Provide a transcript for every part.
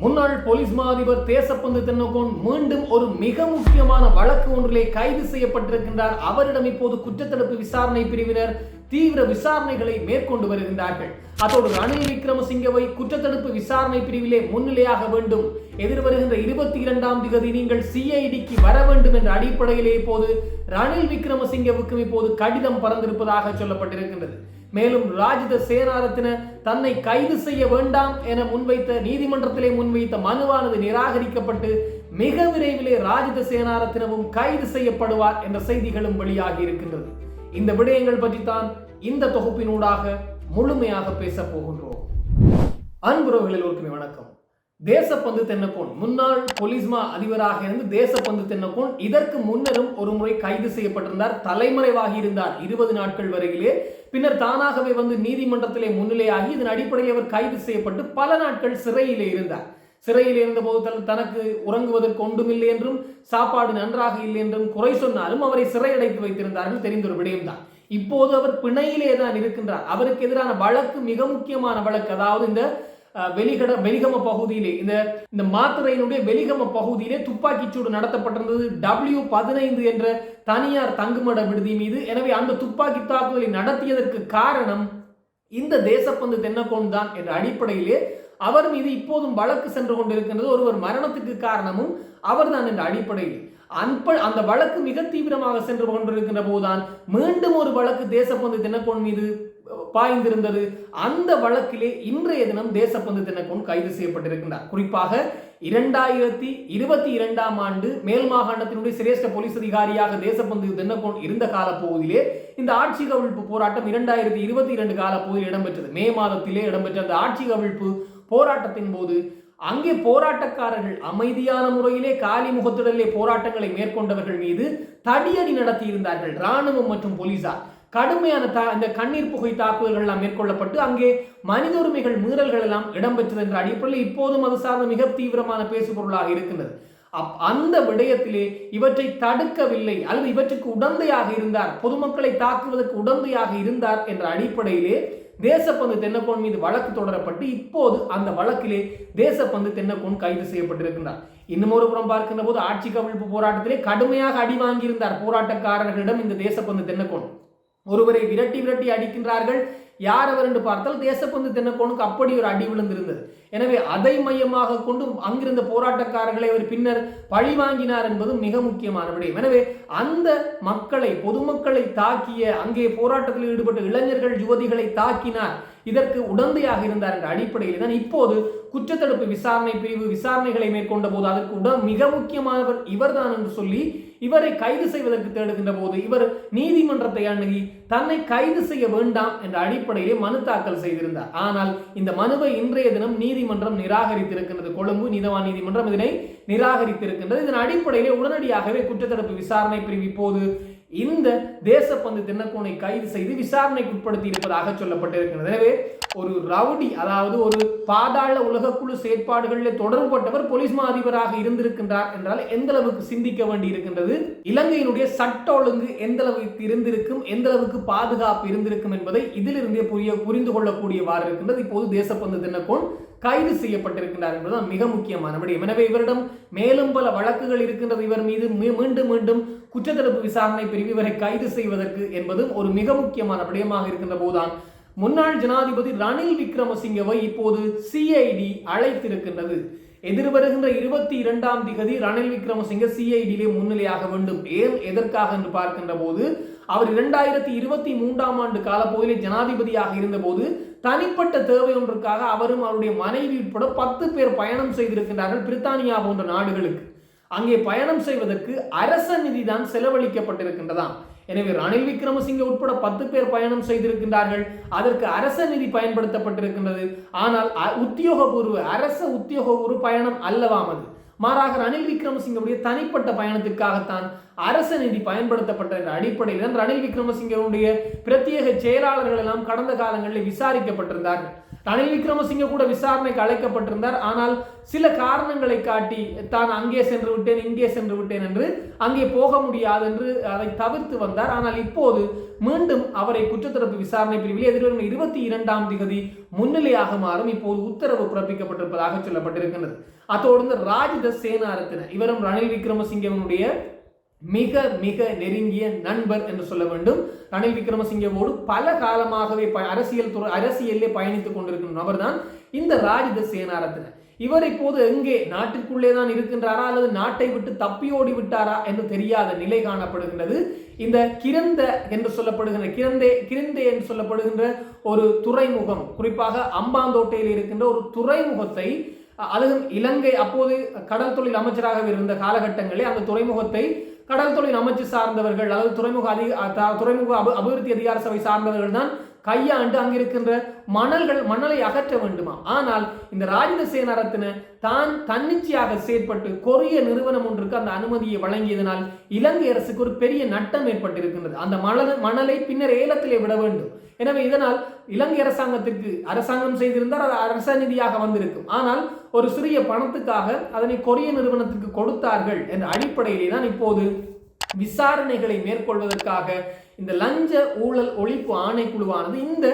முன்னாள் போலீஸ் மா அதிபர் தேசப்பந்து தென்னகோன் மீண்டும் ஒரு மிக முக்கியமான வழக்கு ஒன்றிலே கைது செய்யப்பட்டிருக்கின்றார். அவரிடம் இப்போது குற்றத்தடுப்பு விசாரணை பிரிவினர் தீவிர விசாரணைகளை மேற்கொண்டு வருகின்றார்கள். அதோடு ரணில் விக்ரமசிங்கவை குற்றத்தடுப்பு விசாரணை பிரிவிலே முன்னிலையாக வேண்டும். எதிர்வருகின்ற இருபத்தி இரண்டாம் திகதி நீங்கள் சிஐடிக்கு வர வேண்டும் என்ற அடிப்படையிலே இப்போது ரணில் விக்ரமசிங்கவுக்கும் இப்போது கடிதம் பறந்திருப்பதாக சொல்லப்பட்டிருக்கின்றது. மேலும் ராஜித சேனாரத்தின தன்னை கைது செய்ய வேண்டாம் என முன்வைத்த நீதிமன்றத்திலே முன்வைத்த மனுவானது நிராகரிக்கப்பட்டு மிக விரைவிலே ராஜித சேனாரத்தினவும் கைது செய்யப்படுவார் என்ற செய்திகளும் வெளியாகி இருக்கின்றது. இந்த விடயங்கள் பற்றித்தான் இந்த தொகுப்பினூடாக முழுமையாக பேச போகின்றோம். அன்புறவுகளில் ஒருக்குமே வணக்கம். தேசப்பந்து தென்னக்கோன் முன்னாள் பொலிஸ்மா அதிபராக இருந்து தேசப்பந்து தென்னக்கோன் இதற்கு முன்னரும் ஒரு முறை கைது செய்யப்பட்டிருந்தார். தலைமறைவாகி இருந்தார் இருபது நாட்கள் வரையிலே. பின்னர் தானாகவே வந்து நீதிமன்றத்திலே முன்னிலையாகி இதன் அடிப்படையில் அவர் கைது செய்யப்பட்டு பல நாட்கள் சிறையிலே இருந்தார். சிறையில் இருந்தபோது தன் தனக்கு உறங்குவதற்கு ஒன்றுமில்லை என்றும் சாப்பாடு நன்றாக இல்லை என்றும் குறை சொன்னாலும் அவரை சிறையடைத்து வைத்திருந்தார்கள். தெரிந்த ஒரு விடயம்தான். இப்போது அவர் பிணையிலே தான் இருக்கின்றார். அவருக்கு எதிரான வழக்கு மிக முக்கியமான வழக்கு. அதாவது இந்த வெளிகட வெளிகம பகுதியிலே இந்த இந்த மாத்திரையினுடைய வெளிகம பகுதியிலே துப்பாக்கிச்சூடு நடத்தப்பட்டிருந்தது. டபிள்யூ பதினைந்து என்ற தனியார் தங்குமட விடுதி மீது. எனவே அந்த துப்பாக்கி தாக்குதலை நடத்தியதற்கு காரணம் இந்த தேசப்பந்து தென்னக்கோன் தான் என்ற அடிப்படையிலே அவர் மீது இப்போதும் வழக்கு சென்று கொண்டிருக்கின்றது. ஒருவர் மரணத்துக்கு காரணமும் அவர்தான் என்ற அடிப்படையில். அன்ப அந்த வழக்கு மிக தீவிரமாக சென்று கொண்டிருக்கின்ற போதுதான் மீண்டும் ஒரு வழக்கு தேசப்பந்து தினக்கோன் மீது பாய்ந்திருந்தது. அந்த வழக்கிலே இன்றைய தினம் தேசப்பந்து தினக்கும் கைது செய்யப்பட்டிருக்கின்றார். குறிப்பாக இரண்டாயிரத்தி இருபத்தி இரண்டாம் ஆண்டு மேல் மாகாணத்தினுடைய சிரேஷ்ட போலீஸ் அதிகாரியாக தேசப்பந்து தினக்கோன் இருந்த கால இந்த ஆட்சி கவிழ்ப்பு போராட்டம் இரண்டாயிரத்தி இருபத்தி இரண்டு கால இடம்பெற்றது. மே மாதத்திலே இடம்பெற்ற அந்த ஆட்சி கவிழ்ப்பு போராட்டத்தின் போது அங்கே போராட்டக்காரர்கள் அமைதியான முறையிலே காலி முகத்துடலே போராட்டங்களை மேற்கொண்டவர்கள் மீது தடியடி நடத்தியிருந்தார்கள். ராணுவம் மற்றும் போலீசார். கடுமையான தா இந்த கண்ணீர் புகை தாக்குதல்கள் எல்லாம் மேற்கொள்ளப்பட்டு அங்கே மனித உரிமைகள் மீறல்கள் எல்லாம் இடம்பெற்றது என்ற அடிப்படையில் இப்போதும் அது சார்ந்த மிக தீவிரமான பேசுபொருளாக இருக்கின்றது. அப் அந்த விடயத்திலே இவற்றை தடுக்கவில்லை அல்லது இவற்றுக்கு உடந்தையாக இருந்தார் பொதுமக்களை தாக்குவதற்கு உடந்தையாக இருந்தார் என்ற அடிப்படையிலே தேசப்பந்து தென்னக்கோன் மீது வழக்கு தொடரப்பட்டு இப்போது அந்த வழக்கிலே தேசப்பந்து தென்னக்கோன் கைது செய்யப்பட்டிருக்கிறார் இன்னும் ஒரு புறம் பார்க்கின்ற போது ஆட்சி கவிழ்ப்பு போராட்டத்திலே கடுமையாக அடி வாங்கியிருந்தார் போராட்டக்காரர்களிடம் இந்த தேசப்பந்து தென்னக்கோன் ஒருவரை விரட்டி விரட்டி அடிக்கின்றார்கள். யார் அவர் என்று பார்த்தால் தேசப்பந்து தினக்கோனுக்கு அப்படி ஒரு அடி விழுந்திருந்தது. எனவே அதை மையமாக கொண்டு அங்கிருந்த போராட்டக்காரர்களை அவர் பின்னர் பழி வாங்கினார் என்பது மிக முக்கியமான விடயம். எனவே அந்த மக்களை பொதுமக்களை தாக்கிய அங்கே போராட்டத்தில் ஈடுபட்ட இளைஞர்கள் யுவதிகளை தாக்கினார். இதற்கு உடந்தையாக இருந்தார் என்ற அடிப்படையில் தான் இப்போது குற்றத்தடுப்பு விசாரணை பிரிவு விசாரணைகளை மேற்கொண்ட போது அதற்கு உடன் மிக முக்கியமானவர் இவர்தான் என்று சொல்லி இவரை கைது செய்வதற்கு தேடுகின்ற போது இவர் நீதிமன்றத்தை அணுகி தன்னை கைது செய்ய வேண்டாம் என்ற அடிப்படையிலே மனு தாக்கல் செய்திருந்தார். ஆனால் இந்த மனுவை இன்றைய தினம் நீதிமன்றம் நிராகரித்திருக்கின்றது. கொழும்பு நீதவான் நீதிமன்றம் இதனை நிராகரித்திருக்கின்றது. இதன் அடிப்படையிலே உடனடியாகவே குற்றத்தடுப்பு விசாரணை பிரிவு இப்போது இந்த தேசப்பந்து தினக்கோனை கைது செய்து விசாரணைக்கு உட்படுத்தி இருப்பதாக சொல்லப்பட்டிருக்கிறது. எனவே ஒரு ரவுடி அதாவது ஒரு பாதாள உலகக்குழு செயற்பாடுகளில் தொடர்புபட்டவர் போலீஸ் மா அதிபராக இருந்திருக்கின்றார் என்றால் எந்த அளவுக்கு சிந்திக்க வேண்டி இருக்கின்றது இலங்கையினுடைய சட்ட ஒழுங்கு எந்த அளவுக்கு இருந்திருக்கும் எந்த அளவுக்கு பாதுகாப்பு இருந்திருக்கும் என்பதை இதிலிருந்தே புரிய புரிந்து கொள்ளக்கூடியவாறு இருக்கின்றது. இப்போது தேசப்பந்து தினக்கோன் கைது செய்யப்பட்டிருக்கிறார் என்பதுதான் மிக முக்கியமான விடயம். எனவே இவரிடம் மேலும் பல வழக்குகள் இருக்கின்றது. இவர் மீது மீண்டும் மீண்டும் குற்றத்தடுப்பு விசாரணை பிரிவு இவரை கைது செய்வதற்கு என்பதும் ஒரு மிக முக்கியமான விடயமாக இருக்கின்ற போதுதான். முன்னாள் ஜனாதிபதி ரணில் விக்ரமசிங்கவை இப்போது சிஐடி அழைத்திருக்கின்றது. எதிர்வருகின்ற இருபத்தி இரண்டாம் திகதி ரணில் விக்ரமசிங்க சிஐடியிலே முன்னிலையாக வேண்டும். ஏன் எதற்காக என்று பார்க்கின்ற போது அவர் இரண்டாயிரத்தி இருபத்தி மூன்றாம் ஆண்டு காலப்பகுதியில் ஜனாதிபதியாக இருந்தபோது தனிப்பட்ட தேவை ஒன்றுக்காக அவரும் அவருடைய மனைவி உட்பட பத்து பேர் பயணம் செய்திருக்கின்றார்கள் பிரித்தானியா போன்ற நாடுகளுக்கு. அங்கே பயணம் செய்வதற்கு அரச நிதி தான் செலவழிக்கப்பட்டிருக்கின்றதாம். எனவே ரணில் விக்ரமசிங்க உட்பட பத்து பேர் பயணம் செய்திருக்கின்றார்கள். அதற்கு அரச நிதி பயன்படுத்தப்பட்டிருக்கின்றது. ஆனால் அ- உத்தியோகபூர்வ அரச உத்தியோகபூர்வ பயணம் அல்லவாம் அது. மாறாக ரணில் விக்ரமசிங்கவுடைய தனிப்பட்ட பயணத்திற்காகத்தான் அரச நிதி பயன்படுத்தப்பட்ட என்ற அடிப்படையில் தான் ரணில் விக்ரமசிங்கவுடைய பிரத்யேக செயலாளர்கள் எல்லாம் கடந்த காலங்களில் விசாரிக்கப்பட்டிருந்தார்கள் ரணில் விக்ரமசிங்க கூட விசாரணைக்கு அழைக்கப்பட்டிருந்தார். ஆனால் சில காரணங்களை காட்டி தான் அங்கே சென்று விட்டேன் இங்கே சென்று விட்டேன் என்று அங்கே போக முடியாது என்று அதை தவிர்த்து வந்தார். ஆனால் இப்போது மீண்டும் அவரை குற்றத்தரப்பு விசாரணை பிரிவில் எதிர்வரும் இருபத்தி இரண்டாம் திகதி முன்னிலையாக மாறும். இப்போது உத்தரவு பிறப்பிக்கப்பட்டிருப்பதாக சொல்லப்பட்டிருக்கின்றது. அத்தோடு இந்த ராஜித சேனாரத்தின இவரும் ரணில் விக்ரமசிங்கவனுடைய மிக மிக நெருங்கிய நண்பர் என்று சொல்ல வேண்டும். ரணில் விக்ரமசிங்கவோடு பல காலமாகவே ப- அரசியல் துறை அரசியலே பயணித்துக் கொண்டிருக்கும் நபர்தான் இந்த ராஜித சேனாரத்தின இவர் இப்போது எங்கே? நாட்டிற்குள்ளே தான் இருக்கின்றாரா? அல்லது நாட்டை விட்டு தப்பியோடி விட்டாரா என்று தெரியாத நிலை காணப்படுகின்றது. இந்த கிரந்த என்று சொல்லப்படுகின்ற கிரந்தே கிரந்தே என்று சொல்லப்படுகின்ற ஒரு துறைமுகம் குறிப்பாக அம்பாந்தோட்டையில் இருக்கின்ற ஒரு துறைமுகத்தை அதுவும் இலங்கை அப்போது கடல் தொழில் அமைச்சராக இருந்த காலகட்டங்களில் அந்த துறைமுகத்தை கடல் தொழில் அமைச்சு சார்ந்தவர்கள் அதாவது துறைமுக அதிக துறைமுக அபிவிருத்தி அதிகார சபை சார்ந்தவர்கள் தான் கையாண்டு அங்கிருக்கின்ற மணல்கள் மணலை அகற்ற வேண்டுமா? ஆனால் இந்த ராஜித சேனாரத்தின தான் தன்னிச்சையாக செயற்பட்டு கொரிய நிறுவனம் ஒன்றுக்கு அந்த அனுமதியை வழங்கியதனால் இலங்கை அரசுக்கு ஒரு பெரிய நட்டம் ஏற்பட்டிருக்கின்றது. அந்த மணல் மணலை பின்னர் ஏலத்திலே விட வேண்டும். எனவே இதனால் இலங்கை அரசாங்கத்திற்கு அரசாங்கம் செய்திருந்தால் அது அரச நிதியாக வந்திருக்கும். ஆனால் ஒரு சிறிய பணத்துக்காக அதனை கொரிய நிறுவனத்துக்கு கொடுத்தார்கள் என்ற அடிப்படையிலே தான் இப்போது விசாரணைகளை மேற்கொள்வதற்காக இந்த லஞ்ச ஊழல் ஒழிப்பு ஆணைக்குழுவானது இந்த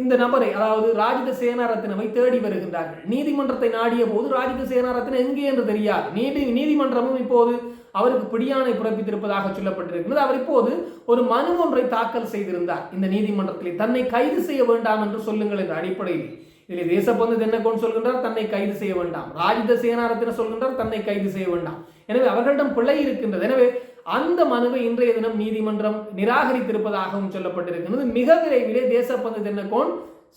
இந்த நபரை அதாவது ராஜித சேனாரத்தினவை தேடி வருகின்றார்கள். நீதிமன்றத்தை நாடிய போது ராஜித சேனாரத்தின எங்கே என்று தெரியாது. நீதி நீதிமன்றமும் இப்போது அவருக்கு பிடியாணை பிறப்பித்திருப்பதாக சொல்லப்பட்டிருக்கிறது. அவர் இப்போது ஒரு மனு ஒன்றை தாக்கல் செய்திருந்தார். இந்த நீதிமன்றத்தில் தன்னை கைது செய்ய வேண்டாம் என்று சொல்லுங்கள் என்ற அடிப்படையில். இதில் தேசப்பந்து தென்னகோன் சொல்கின்றார் தன்னை கைது செய்ய வேண்டாம். ராஜித சேனாரத்தின சொல்கின்றார் தன்னை கைது செய்ய வேண்டாம். எனவே அவர்களிடம் பிழை இருக்கின்றது. எனவே அந்த மனுவை இன்றைய தினம் நீதிமன்றம் நிராகரித்திருப்பதாகவும் சொல்லப்பட்டிருக்கிறது. மிக விரைவிலே தேசப்பந்து தினக்கோன்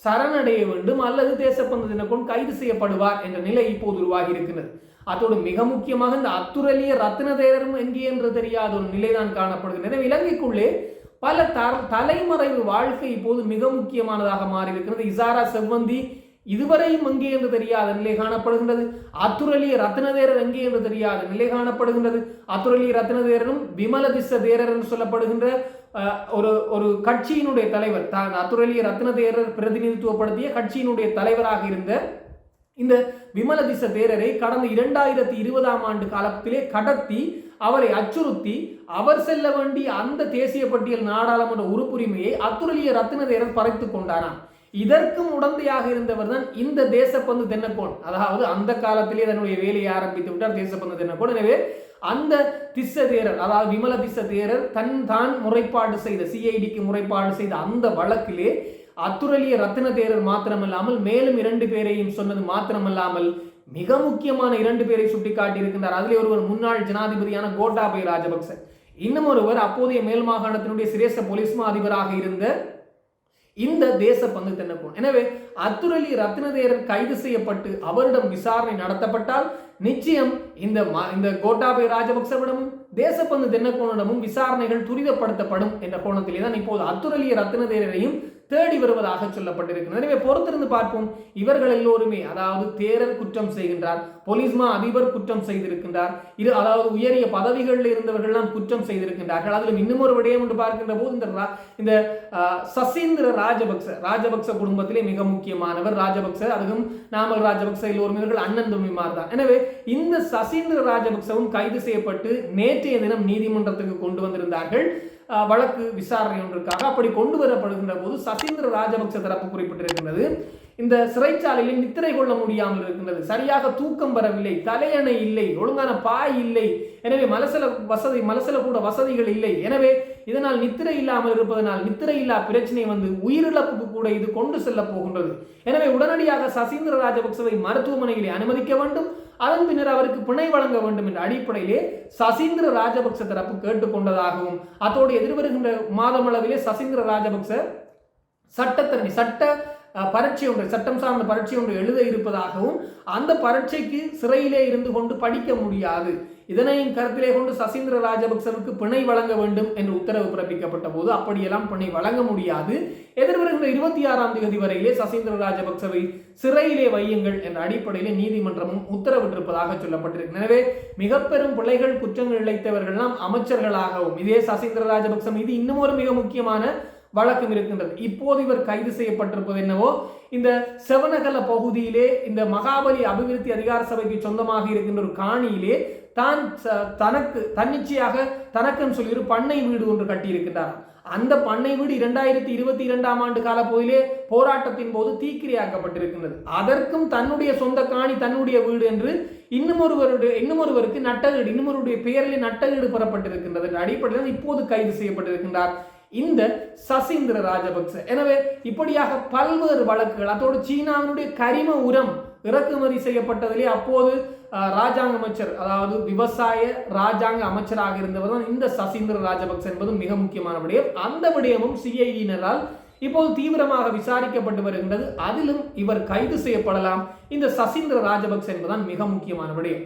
சரணடைய வேண்டும். அல்லது தேசப்பந்து தினக்கோன் கைது செய்யப்படுவார் என்ற நிலை இப்போது உருவாகி இருக்கிறது அத்தோடு மிக முக்கியமாக இந்த அத்துரலிய ரத்ன தேரரும் எங்கே என்று தெரியாத ஒரு நிலைதான் காணப்படுகிறது எனவே இலங்கைக்குள்ளே பல த- தலைமறைவு வாழ்க்கை இப்போது மிக முக்கியமானதாக மாறி இருக்கிறது இசாரா செவ்வந்தி இதுவரையும் எங்கே என்று தெரியாத நிலை காணப்படுகின்றது. அத்துரலிய ரத்னதேரர் எங்கே என்று தெரியாத நிலை காணப்படுகின்றது. அத்துரலிய ரத்னதேரரும் விமலதிச தேரர் என்று சொல்லப்படுகின்ற ஒரு ஒரு கட்சியினுடைய தலைவர் தான் அத்துரலிய ரத்னதேரர் பிரதிநிதித்துவப்படுத்திய கட்சியினுடைய தலைவராக இருந்த இந்த விமலதிச தேரரை கடந்த இரண்டாயிரத்தி இருபதாம் ஆண்டு காலத்திலே கடத்தி அவரை அச்சுறுத்தி அவர் செல்ல வேண்டிய அந்த தேசிய பட்டியல் நாடாளுமன்ற உறுப்புரிமையை அத்துரலிய ரத்னதேரர் தேரர் பறித்துக் கொண்டாராம். இதற்கும் உடந்தையாக இருந்தவர் தான் இந்த தேசப்பந்து தென்னக்கோன். அதாவது அந்த காலத்திலே தன்னுடைய வேலையை ஆரம்பித்து விட்டார் தேசப்பந்து தென்னக்கோன். எனவே அந்த திஸ்ஸ தேரர் அதாவது விமல திஸ்ஸ தேரர் தன் தான் முறைப்பாடு செய்த சிஐடிக்கு முறைப்பாடு செய்த அந்த வழக்கிலே அத்துரலிய ரத்தின தேரர் மாத்திரமல்லாமல் மேலும் இரண்டு பேரையும் சொன்னது மாத்திரமல்லாமல் மிக முக்கியமான இரண்டு பேரை சுட்டிக்காட்டி இருக்கின்றார் அதிலே ஒருவர் முன்னாள் ஜனாதிபதியான கோட்டாபய ராஜபக்ச. இன்னும் ஒருவர் அப்போதைய மேல் மாகாணத்தினுடைய சிரேஷ்ட போலீஸ் அதிபராக இருந்த இந்த தேச பங்கு தென்னப்போன் எனவே அத்துரலி ரத்னதேரர் கைது செய்யப்பட்டு அவரிடம் விசாரணை நடத்தப்பட்டால் நிச்சயம் இந்த இந்த கோட்டாபய ராஜபக்சவிடமும் தேசப்பந்து தென்னக்கோனிடமும் விசாரணைகள் துரிதப்படுத்தப்படும் என்ற கோணத்திலே தான் இப்போது அத்துரலிய ரத்னதேரரையும் தேடி வருவதாக சொல்லப்பட்டிருக்கிறது. எனவே பொறுத்திருந்து பார்ப்போம். இவர்கள் எல்லோருமே அதாவது தேரர் குற்றம் செய்கின்றார் போலீஸ்மா அதிபர் குற்றம் செய்திருக்கின்றார் இது அதாவது உயரிய பதவிகளில் இருந்தவர்கள்லாம் குற்றம் செய்திருக்கின்றார்கள். அதிலும் இன்னும் ஒரு விடயம் என்று பார்க்கின்ற போது இந்த ரா- இந்த ஆஹ், சசீந்திர ராஜபக்ச ராஜபக்ச குடும்பத்திலே மிக முக்கியமானவர் ராஜபக்ச. அதுவும் நாமல் ராஜபக்ச எல்லோருமே இவர்கள் அண்ணன் தம்பிமார் தான். எனவே இந்த சசீந்திர ராஜபக்சவும் கைது செய்யப்பட்டு நேற்றைய தினம் நீதிமன்றத்துக்கு கொண்டு வந்திருந்தார்கள். வழக்கு விசாரணை ஒன்றுக்காக அப்படி கொண்டு வரப்படுகின்ற போது சசீந்திர ராஜபக்ச தரப்பு குறிப்பிட்டிருக்கின்றது. இந்த சிறைச்சாலையில் நித்திரை கொள்ள முடியாமல் இருக்கின்றது. சரியாக தூக்கம் வரவில்லை தலையணை இல்லை ஒழுங்கான பாய் இல்லை. எனவே மலசல வசதி மலசல கூட வசதிகள் இல்லை. எனவே இதனால் நித்திரை இல்லாமல் இருப்பதனால் நித்திரை இல்லா பிரச்சனை வந்து உயிரிழப்புக்கு கூட இது கொண்டு செல்ல போகின்றது. எனவே உடனடியாக சசீந்திர ராஜபக்சவை மருத்துவமனையிலே அனுமதிக்க வேண்டும். அதன் பின்னர் அவருக்கு பிணை வழங்க வேண்டும் என்ற அடிப்படையிலே சசீந்திர ராஜபக்ச தரப்பு கேட்டுக்கொண்டதாகவும் அதோடு எதிர்வருகின்ற மாதமளவிலே சசீந்திர ராஜபக்ச சட்டத்தரணி சட்ட பரீட்சை ஒன்று சட்டம் சார்ந்த பரீட்சை ஒன்று எழுத இருப்பதாகவும் அந்த பரீட்சைக்கு சிறையிலே இருந்து கொண்டு படிக்க முடியாது. இதனையும் கருத்திலே கொண்டு சசீந்திர ராஜபக்சவுக்கு பிணை வழங்க வேண்டும் என்று உத்தரவு பிறப்பிக்கப்பட்ட போது அப்படியெல்லாம் பிணை வழங்க முடியாது. எதிர்வருகின்ற இருபத்தி ஆறாம் தேதி வரையிலே சசீந்திர ராஜபக்சவை சிறையிலே வையுங்கள் என்ற அடிப்படையிலே நீதிமன்றமும் உத்தரவிட்டிருப்பதாக சொல்லப்பட்டிருக்கு. எனவே மிக பெரும் பிள்ளைகள் குற்றங்கள் இழைத்தவர்கள்லாம் அமைச்சர்களாகவும் இதே சசீந்திர ராஜபக்ச மீது இன்னும் ஒரு மிக முக்கியமான வழக்கம் இருக்கின்றது. இப்போது இவர் கைது செய்யப்பட்டிருப்பது என்னவோ இந்த செவனகல பகுதியிலே இந்த மகாபலி அபிவிருத்தி அதிகார சபைக்கு சொந்தமாக இருக்கின்ற ஒரு காணியிலே தான் தனக்கு தன்னிச்சையாக தனக்குன்னு சொல்லி ஒரு பண்ணை வீடு ஒன்று கட்டியிருக்கின்றார். அந்த பண்ணை வீடு இரண்டாயிரத்தி இருபத்தி இரண்டாம் ஆண்டு கால போதிலே போராட்டத்தின் போது தீக்கிரையாக்கப்பட்டிருக்கின்றது. அதற்கும் தன்னுடைய சொந்த காணி தன்னுடைய வீடு என்று இன்னும் ஒருவருடைய இன்னும் ஒருவருக்கு நட்டகீடு இன்னும் ஒருவருடைய பெயரில் நட்டகீடு பெறப்பட்டிருக்கின்றது. அடிப்படையில் இப்போது கைது செய்யப்பட்டிருக்கின்றார். இந்த சசீந்திர ராஜபக்ச. எனவே இப்படியாக பல்வேறு வழக்குகள் அதோடு சீனாவினுடைய கரிம உரம் இறக்குமதி செய்யப்பட்டதிலே அப்போது ராஜாங்க அமைச்சர் அதாவது விவசாய ராஜாங்க அமைச்சராக இருந்தவர் தான் இந்த சசீந்திர ராஜபக்ச என்பது மிக முக்கியமான விடயம். அந்த விடயமும் சிஐடியினரால் இப்போது தீவிரமாக விசாரிக்கப்பட்டு வருகின்றது. அதிலும் இவர் கைது செய்யப்படலாம். இந்த சசீந்திர ராஜபக்ச என்பதுதான் மிக முக்கியமான விடயம்.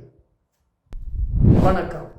வணக்கம்.